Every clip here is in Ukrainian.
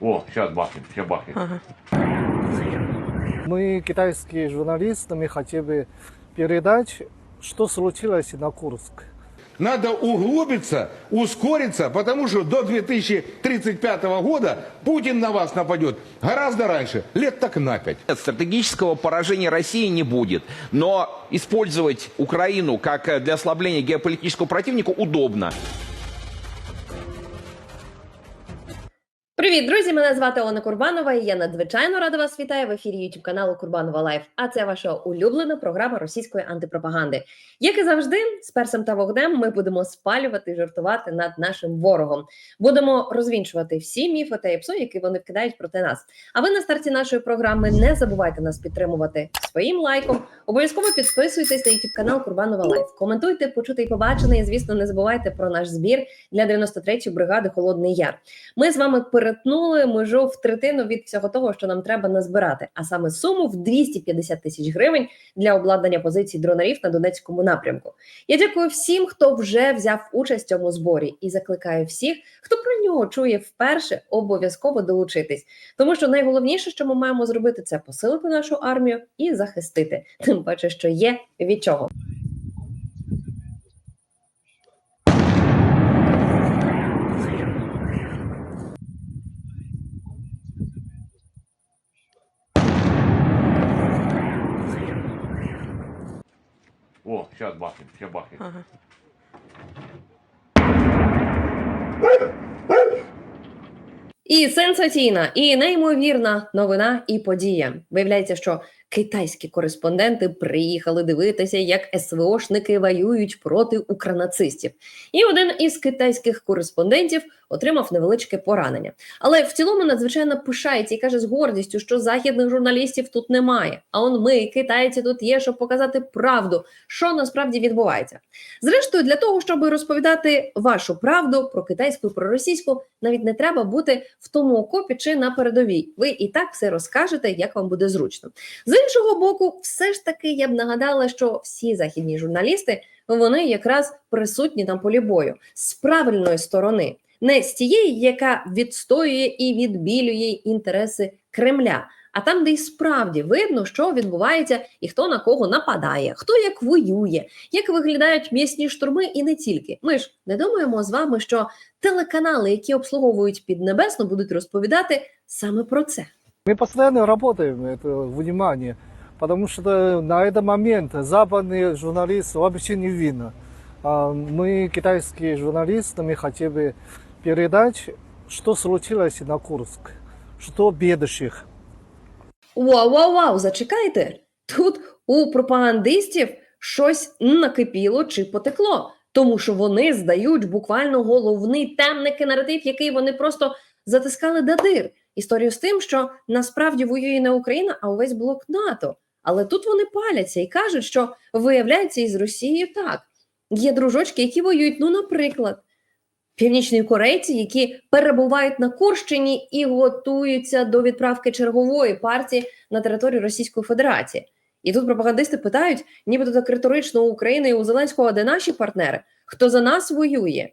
О, сейчас бахнем, сейчас бахнем. Мы, китайские журналисты, мы хотели бы передать, что случилось на Курск. Надо углубиться, ускориться, потому что до 2035 года Путин на вас нападет гораздо раньше, лет так на пять. Стратегического поражения России не будет. Но использовать Украину как э, для ослабления геополитического противника удобно. Привіт, друзі! Мене звати Олена Курбанова. і Я надзвичайно рада вас вітаю в ефірі YouTube каналу Курбанова Лайф. А це ваша улюблена програма російської антипропаганди. Як і завжди, з персом та вогнем ми будемо спалювати і жартувати над нашим ворогом. Будемо розвінчувати всі міфи та іпсо, які вони вкидають проти нас. А ви на старті нашої програми не забувайте нас підтримувати своїм лайком. Обов'язково підписуйтесь на YouTube канал Курбанова Лайф. Коментуйте, почути і побачене. І звісно, не забувайте про наш збір для 93-ї бригади Холодний Яр. Ми з вами перетнули межу в третину від всього того, що нам треба назбирати, а саме суму в 250 тисяч гривень для обладнання позицій дронарів на Донецькому напрямку. Я дякую всім, хто вже взяв участь в цьому зборі, і закликаю всіх, хто про нього чує вперше, обов'язково долучитись. Тому що найголовніше, що ми маємо зробити, це посилити нашу армію і захистити. Тим паче, що є від чого. О, сейчас бахнем, сейчас бахнем. І сенсаційна, і неймовірна новина і подія. Виявляється, що китайські кореспонденти приїхали дивитися, як СВОшники воюють проти укранацистів. І один із китайських кореспондентів отримав невеличке поранення. Але в цілому надзвичайно пишається і каже з гордістю, що західних журналістів тут немає. А он ми, китайці, тут є, щоб показати правду, що насправді відбувається. Зрештою, для того, щоб розповідати вашу правду про китайську про російську, навіть не треба бути в тому окопі чи на передовій. Ви і так все розкажете, як вам буде зручно. Іншого боку, все ж таки я б нагадала, що всі західні журналісти вони якраз присутні на полі бою з правильної сторони, не з тієї, яка відстоює і відбілює інтереси Кремля. А там, де й справді видно, що відбувається і хто на кого нападає, хто як воює, як виглядають м'ясні штурми, і не тільки. Ми ж не думаємо з вами, що телеканали, які обслуговують Піднебесну, будуть розповідати саме про це. Мы постоянно работаем это внимание, потому что на этот момент западные журналисты вообще не видно. А Мы, китайские журналисты, мы хотели бы передать, что случилось на Курск, что бедущих. Вау, вау, вау, зачекайте. Тут у пропагандистів щось накипіло чи потекло, тому що вони здають буквально головний темний наратив, який вони просто затискали до дир. Історію з тим, що насправді воює не Україна, а увесь блок НАТО. Але тут вони паляться і кажуть, що виявляється із Росією так. Є дружочки, які воюють, ну, наприклад, північні корейці, які перебувають на Курщині і готуються до відправки чергової партії на територію Російської Федерації. І тут пропагандисти питають, нібито так риторично у України і у Зеленського, де наші партнери? Хто за нас воює?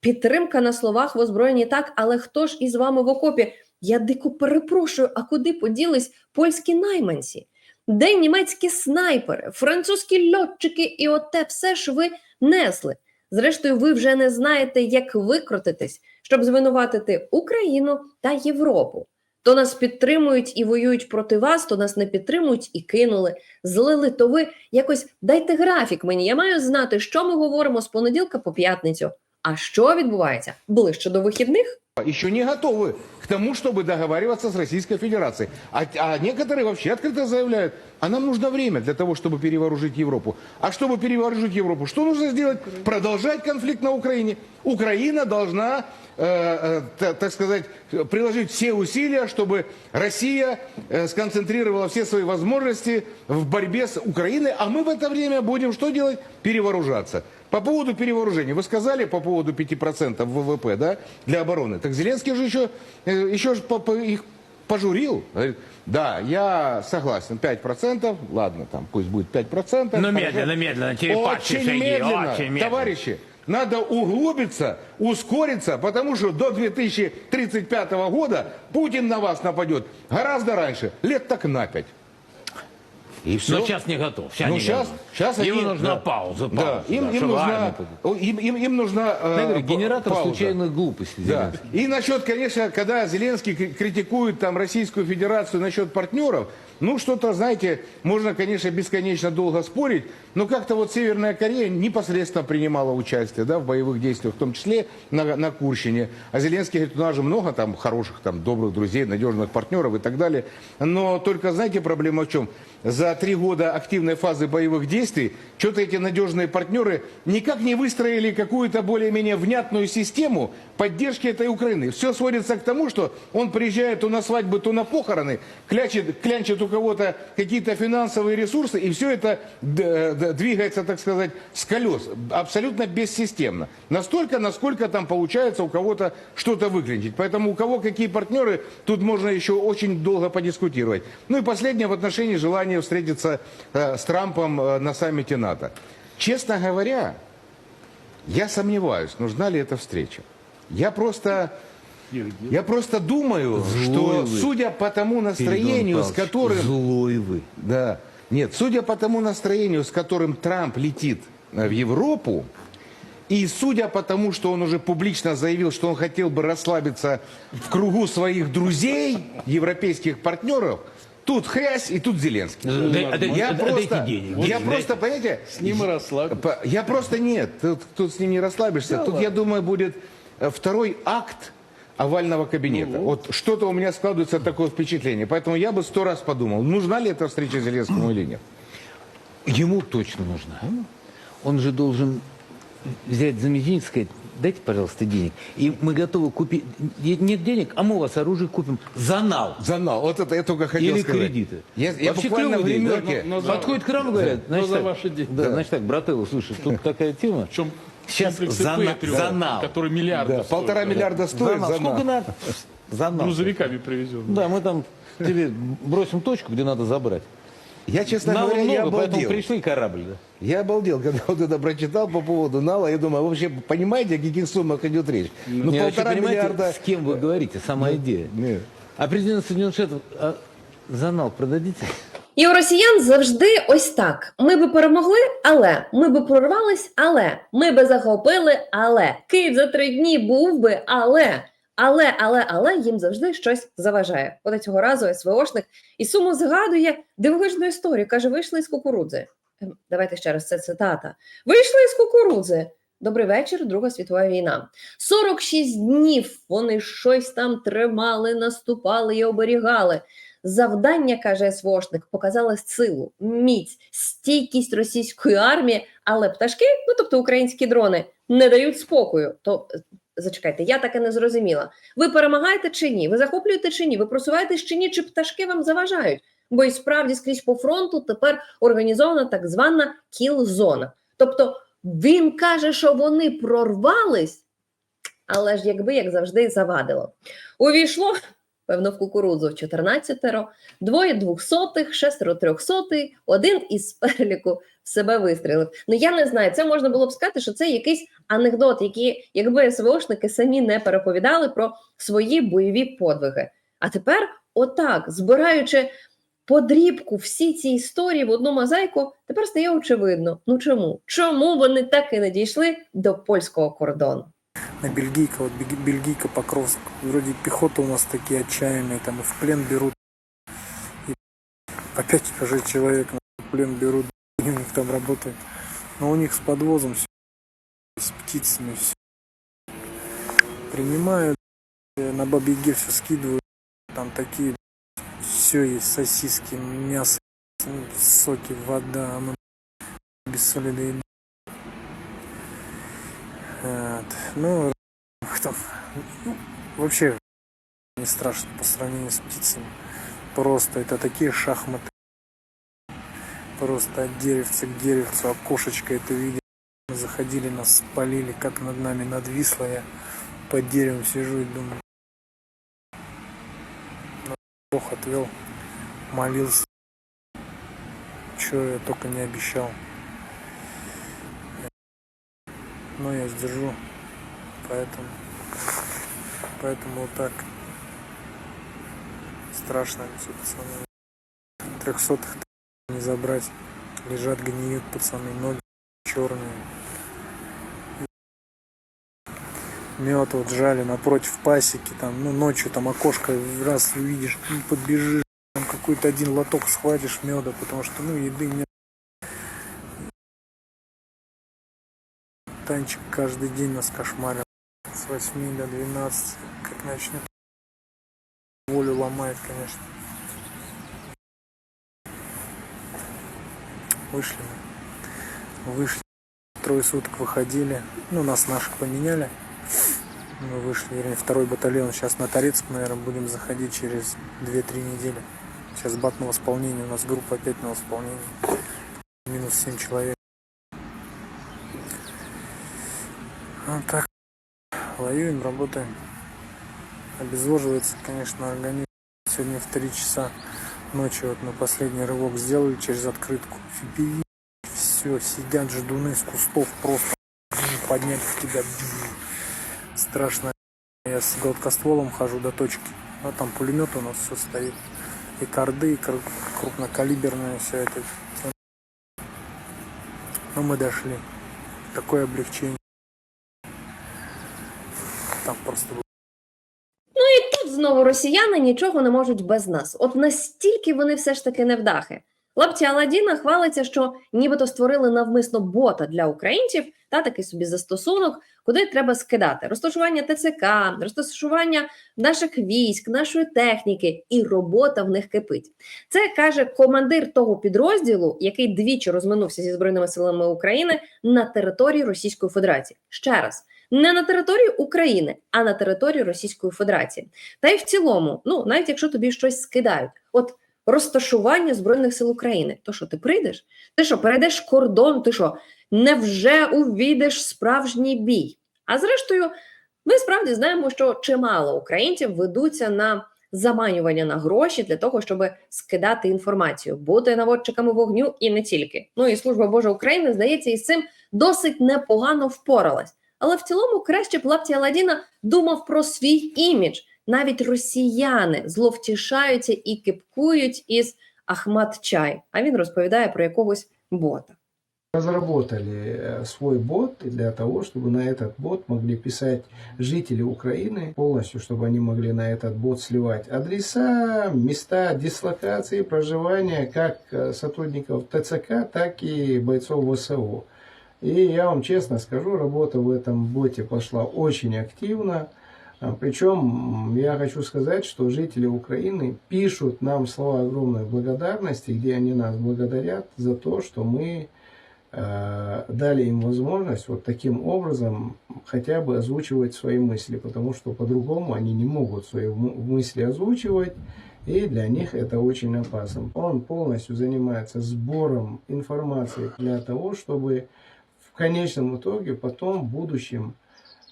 Підтримка на словах в озброєнні так, але хто ж із вами в окопі? Я дико перепрошую, а куди поділись польські найманці? Де німецькі снайпери, французькі льотчики, і оте все ж ви несли. Зрештою, ви вже не знаєте, як викрутитись, щоб звинуватити Україну та Європу. То нас підтримують і воюють проти вас, то нас не підтримують і кинули, злили. То ви якось дайте графік мені. Я маю знати, що ми говоримо з понеділка по п'ятницю. А що відбувається ближче до вихідних? Еще не готовы к тому, чтобы договариваться с Российской Федерацией. А, а некоторые вообще открыто заявляют, а нам нужно время для того, чтобы перевооружить Европу. А чтобы перевооружить Европу, что нужно сделать? Продолжать конфликт на Украине. Украина должна, э, э, та- так сказать, приложить все усилия, чтобы Россия э, сконцентрировала все свои возможности в борьбе с Украиной, а мы в это время будем что делать? Перевооружаться. По поводу перевооружения. Вы сказали по поводу 5% ВВП да, для обороны. Так Зеленский же еще, э, еще ж по- по- их пожурил. Говорит, да, я согласен, 5%, ладно, там пусть будет 5%. Ну, хорошо. медленно, медленно, черепашьи Очень шаги, медленно, очень медленно. товарищи. Надо углубиться, ускориться, потому что до 2035 года Путин на вас нападет гораздо раньше, лет так на пять. И все. Но сейчас не готов. Сейчас Ну, не сейчас, готов. сейчас Ему они- нужна да. пауза, Да, пауза, им, да, им нужна, им, им, им нужна э, Я говорю, генератор пауза. случайных глупостей. Да. И насчет, конечно, когда Зеленский кри- критикует там Российскую Федерацию насчет партнеров, ну что-то, знаете, можно, конечно, бесконечно долго спорить, но как-то вот Северная Корея непосредственно принимала участие да, в боевых действиях, в том числе на, на Курщине. А Зеленский говорит, у нас же много там хороших, там, добрых друзей, надежных партнеров и так далее. Но только, знаете, проблема в чем? За три года активной фазы боевых действий что-то эти надежные партнеры никак не выстроили какую-то более-менее внятную систему поддержки этой Украины. Все сводится к тому, что он приезжает то на свадьбы, то на похороны, клячет, клянчит у кого-то какие-то финансовые ресурсы, и все это д- двигается, так сказать, с колес, абсолютно бессистемно. Настолько, насколько там получается у кого-то что-то выглядеть. Поэтому у кого какие партнеры, тут можно еще очень долго подискутировать. Ну и последнее в отношении желания встретиться э, с Трампом э, на саммите НАТО. Честно говоря, я сомневаюсь, нужна ли эта встреча. Я просто, я просто думаю, что вы. судя по тому настроению, с Павлович, которым... Злой вы. Да. Нет, судя по тому настроению, с которым Трамп летит э, в Европу, и судя по тому, что он уже публично заявил, что он хотел бы расслабиться в кругу своих друзей, европейских партнеров, тут хрясь и тут Зеленский. Дай- отдайте- Я отдайте просто, денег. я Денег просто, понимаете, с ним и расслабиться. Я просто нет, тут, тут с ним не расслабишься. тут, я думаю, будет э, второй акт овального кабинета. Вот что-то у меня складывается такое впечатление. Поэтому я бы сто раз подумал, нужна ли эта встреча Зеленскому или нет. Ему точно нужна. Он же должен взять за мизинец и сказать, дайте, пожалуйста, денег. И мы готовы купить... Нет денег, а мы у вас оружие купим за нал. Занал. Вот это я только хотел Или сказать. кредиты. Я, я Вообще буквально в да? Но- но за- Подходит к нам и говорят, значит, за так, ваши деньги. Да, значит так, брателло, слушай, тут такая тема. Причем Сейчас комплексы за, на- Патриот, за нал. который миллиарды Да, стоит, полтора да. миллиарда За стоит нал. за Сколько надо? За нал. Грузовиками привезен. Да, мы там тебе бросим точку, где надо забрать. Я, честно Нала говоря, я много, поэтому обалдел. пришли корабль. Да. Я обалдел, когда вот это прочитал по поводу Нала. Я думаю, а вообще понимаете, о каких суммах идет речь? Ну, Не, вообще, полтора понимаете, миллиарда. с кем вы говорите, сама идея. Нет. А президент Соединенных Штатов а, за нал продадите? І у росіян завжди ось так: ми би перемогли, але ми би прорвались, але ми би захопили, але Київ за три дні був би, але. Але, але, але їм завжди щось заважає. От цього разу СВОшник і суму згадує дивовижну історію. Каже: вийшли із кукурудзи. Ем, Давайте ще раз це цитата. Вийшли із кукурудзи. Добрий вечір, Друга світова війна. 46 днів вони щось там тримали, наступали і оберігали. Завдання, каже СВОшник, показало силу, міць, стійкість російської армії, але пташки, ну тобто українські дрони, не дають спокою. То е, зачекайте, я таке не зрозуміла. Ви перемагаєте чи ні? Ви захоплюєте чи ні? Ви просуваєтесь чи ні? Чи пташки вам заважають? Бо і справді скрізь по фронту тепер організована так звана кіл-зона. Тобто він каже, що вони прорвались, але ж якби як завжди завадило. Увійшло певно, в кукурудзу 14-ро, двоє двохсотих, шестеро трьохсотий, один із переліку себе вистрілив. Ну я не знаю, це можна було б сказати, що це якийсь анекдот, який, якби СВОшники самі не переповідали про свої бойові подвиги. А тепер, отак, збираючи подрібку всі ці історії в одну мозаїку, тепер стає очевидно. Ну чому? Чому вони так і не дійшли до польського кордону? на Бельгийка, Бег- Бельгийка Покровск. Вроде пехота у нас такие отчаянные, там в плен берут. И опять уже человек на плен берут, и у них там работает. Но у них с подвозом все, с птицами все. Принимают, э, на бабьеге все скидывают. Там такие, все есть, сосиски, мясо, соки, вода, оно без соли да. Вот. Ну, там, ну, вообще не страшно по сравнению с птицами. Просто это такие шахматы. Просто от деревца к деревцу, окошечко это видели. Мы заходили, нас спалили, как над нами надвисло. Я под деревом сижу и думаю. ну, Бог отвел, молился. Чего я только не обещал. но я сдержу. Поэтому, поэтому вот так страшно все, пацаны. Трехсотых забрать. Лежат, гниют пацаны, ноги черные. Мед вот жали напротив пасеки, там, ну, ночью там окошко раз увидишь, подбежишь, там какой-то один лоток схватишь меда, потому что, ну, еды нет. Танчик каждый день нас кошмарил. С 8 до 12, как начнет волю ломает, конечно. Вышли мы. Вышли. Трое суток выходили. Ну, нас наших поменяли. Мы вышли, вернее, второй батальон. Сейчас на Торецк, наверное, будем заходить через 2-3 недели. Сейчас бат на восполнение. У нас группа опять на восполнении. Минус 7 человек. Вот так. Воюем, работаем. Обезвоживается, конечно, организм. Сегодня в 3 часа ночи вот мы последний рывок сделали через открытку. Фиби. Все, сидят ждуны с кустов просто поднять в тебя. Страшно. Я с гладкостволом хожу до точки. А там пулемет у нас все стоит. И корды, и кру- крупнокалиберное все это. Но мы дошли. Такое облегчение. Там просто знову росіяни нічого не можуть без нас. От настільки вони все ж таки невдахи. Лапті Аладдіна хвалиться, що нібито створили навмисно бота для українців та такий собі застосунок, куди треба скидати розташування ТЦК, розташування наших військ, нашої техніки, і робота в них кипить. Це каже командир того підрозділу, який двічі розминувся зі збройними силами України на території Російської Федерації. Ще раз. Не на території України, а на території Російської Федерації. Та й в цілому, ну навіть якщо тобі щось скидають, от розташування збройних сил України, то що ти прийдеш? Ти що перейдеш кордон? Ти що невже увійдеш справжній бій? А зрештою, ми справді знаємо, що чимало українців ведуться на заманювання на гроші для того, щоб скидати інформацію, бути наводчиками вогню і не тільки. Ну і служба Божа України здається, із цим досить непогано впоралась. Але в цілому краще б Лапті Аладдіна думав про свій імідж. Навіть росіяни зловтішаються і кипкують із Ахмат Чай. А він розповідає про якогось бота. разработали э, свой бот для того, чтобы на этот бот могли писать жители Украины полностью, чтобы они могли на этот бот сливать адреса, места дислокации, проживания как э, сотрудников ТЦК, так и бойцов ВСУ. И я вам честно скажу, работа в этом боте пошла очень активно. А, Причем я хочу сказать, что жители Украины пишут нам слова огромной благодарности, где они нас благодарят за то, что мы э, дали им возможность вот таким образом хотя бы озвучивать свои мысли, потому что по-другому они не могут свои мысли озвучивать, и для них это очень опасно. Он полностью занимается сбором информации для того, чтобы в конечном итоге потом в будущем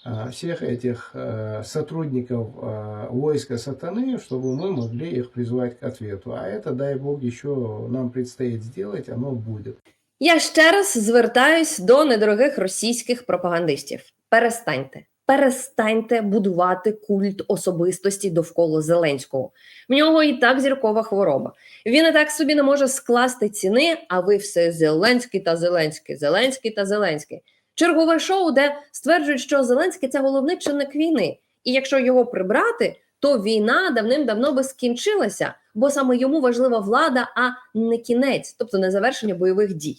а, всех этих э, сотрудников э, войска сатаны, чтобы мы могли их призвать к ответу. А это, дай Бог, еще нам предстоит сделать, оно будет. Я ще раз звертаюсь до недорогих російських пропагандистів. Перестаньте. Перестаньте будувати культ особистості довкола Зеленського. В нього і так зіркова хвороба. Він і так собі не може скласти ціни, а ви все Зеленський та Зеленський, Зеленський та Зеленський. Чергове шоу, де стверджують, що Зеленський це головний чинник війни. І якщо його прибрати, то війна давним-давно би скінчилася, бо саме йому важлива влада, а не кінець, тобто не завершення бойових дій.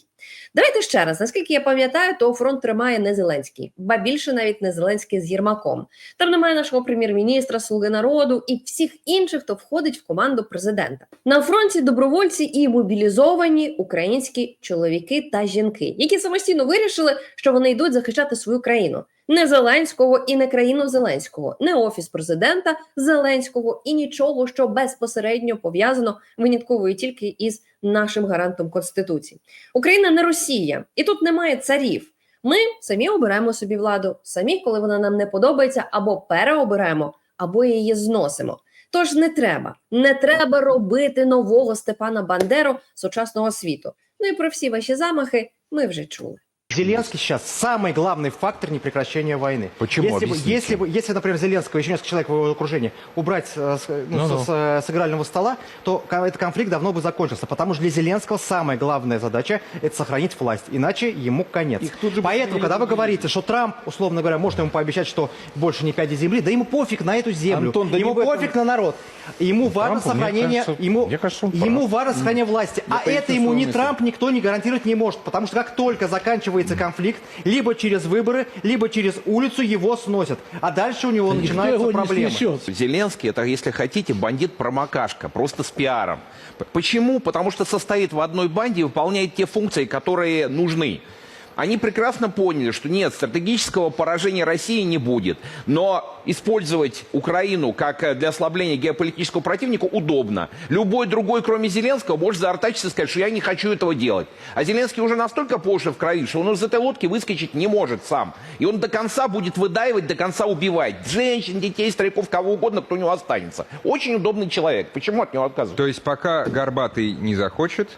Давайте ще раз, наскільки я пам'ятаю, то фронт тримає не Зеленський, ба більше навіть не Зеленський з Єрмаком. Там немає нашого прем'єр-міністра, слуги народу і всіх інших, хто входить в команду президента. На фронті добровольці і мобілізовані українські чоловіки та жінки, які самостійно вирішили, що вони йдуть захищати свою країну. Не Зеленського і не країну Зеленського, не офіс президента Зеленського і нічого, що безпосередньо пов'язано винятково і тільки із нашим гарантом конституції. Україна не Росія, і тут немає царів. Ми самі обираємо собі владу, самі, коли вона нам не подобається, або переобираємо, або її зносимо. Тож не треба, не треба робити нового Степана Бандеру сучасного світу. Ну і про всі ваші замахи ми вже чули. Зеленский сейчас самый главный фактор непрекращения войны. Почему? Если бы, если, бы, если, например, Зеленского и еще несколько человек в его окружении убрать э, с, ну, Ну-ну. с, с- с игрального стола, то этот конфликт давно бы закончился. Потому что для Зеленского самая главная задача – это сохранить власть. Иначе ему конец. Их тут же Поэтому, когда вы говорите, что Трамп, условно говоря, может ему пообещать, что больше не пяди земли, да ему пофиг на эту землю. Антон, да ему этом- пофиг на народ. Ему важно Трампу, мне сохранение, кажется, ему, кажется, ему важно сохранение власти. А поясню это ему мысль. Трамп никто не гарантировать не может. Потому что как только заканчивается конфликт, либо через выборы, либо через улицу его сносят. А дальше у него начинаются проблемы. Зеленский это, если хотите, бандит-промокашка, просто с пиаром. П- Почему? Потому что состоит в одной банде и выполняет те функции, которые нужны. Они прекрасно поняли, что нет, стратегического поражения России не будет. Но использовать Украину как э, для ослабления геополитического противника удобно. Любой другой, кроме Зеленского, может заортачиться и сказать, что я не хочу этого делать. А Зеленский уже настолько по уши в крови, что он из этой лодки выскочить не может сам. И он до конца будет выдаивать, до конца убивать. Женщин, детей, стариков, кого угодно, кто у него останется. Очень удобный человек. Почему от него отказывать? То есть пока Горбатый не захочет,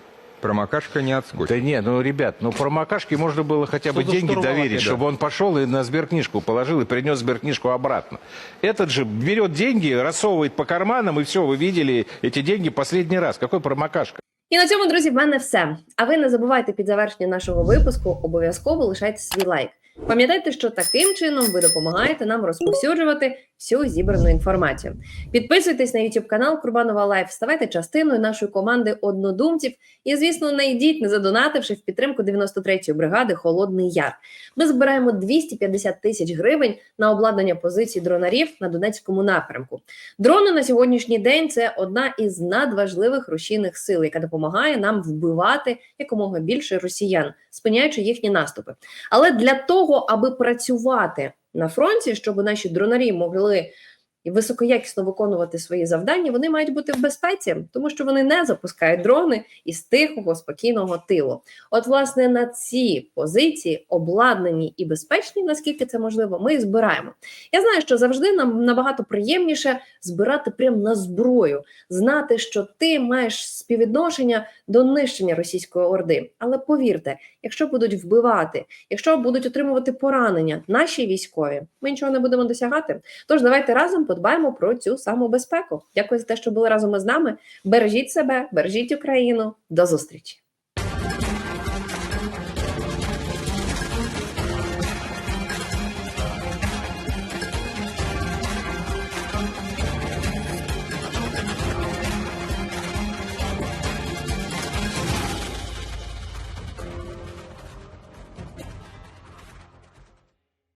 промокашка не отскочит. Да нет, ну, ребят, ну промокашке можно было хотя бы Что-то деньги штурмовать, доверить, да. чтобы он пошел и на сберкнижку положил и принес сберкнижку обратно. Этот же берет деньги, рассовывает по карманам, и все, вы видели эти деньги последний раз. Какой промокашка? І на цьому, друзі, в мене все. А ви не забувайте під завершення нашого випуску обов'язково лишайте свій лайк. Пам'ятайте, що таким чином ви допомагаєте нам розповсюджувати всю зібрану інформацію. Підписуйтесь на YouTube канал Курбанова Лайф, ставайте частиною нашої команди однодумців і, звісно, не йдіть, не задонативши в підтримку 93-ї бригади Холодний Яр. Ми збираємо 250 тисяч гривень на обладнання позицій дронарів на Донецькому напрямку. Дрони на сьогоднішній день це одна із надважливих рушійних сил, яка допомагає нам вбивати якомога більше росіян, спиняючи їхні наступи. Але для того, аби працювати на фронті, щоб наші дронарі могли і високоякісно виконувати свої завдання, вони мають бути в безпеці, тому що вони не запускають дрони із тихого, спокійного тилу. От, власне, на ці позиції обладнані і безпечні, наскільки це можливо, ми збираємо. Я знаю, що завжди нам набагато приємніше збирати прямо на зброю, знати, що ти маєш співвідношення до нищення російської орди. Але повірте, якщо будуть вбивати, якщо будуть отримувати поранення наші військові, ми нічого не будемо досягати. Тож давайте разом подбаємо про цю саму безпеку. Дякую за те, що були разом із нами. Бережіть себе, бережіть Україну. До зустрічі.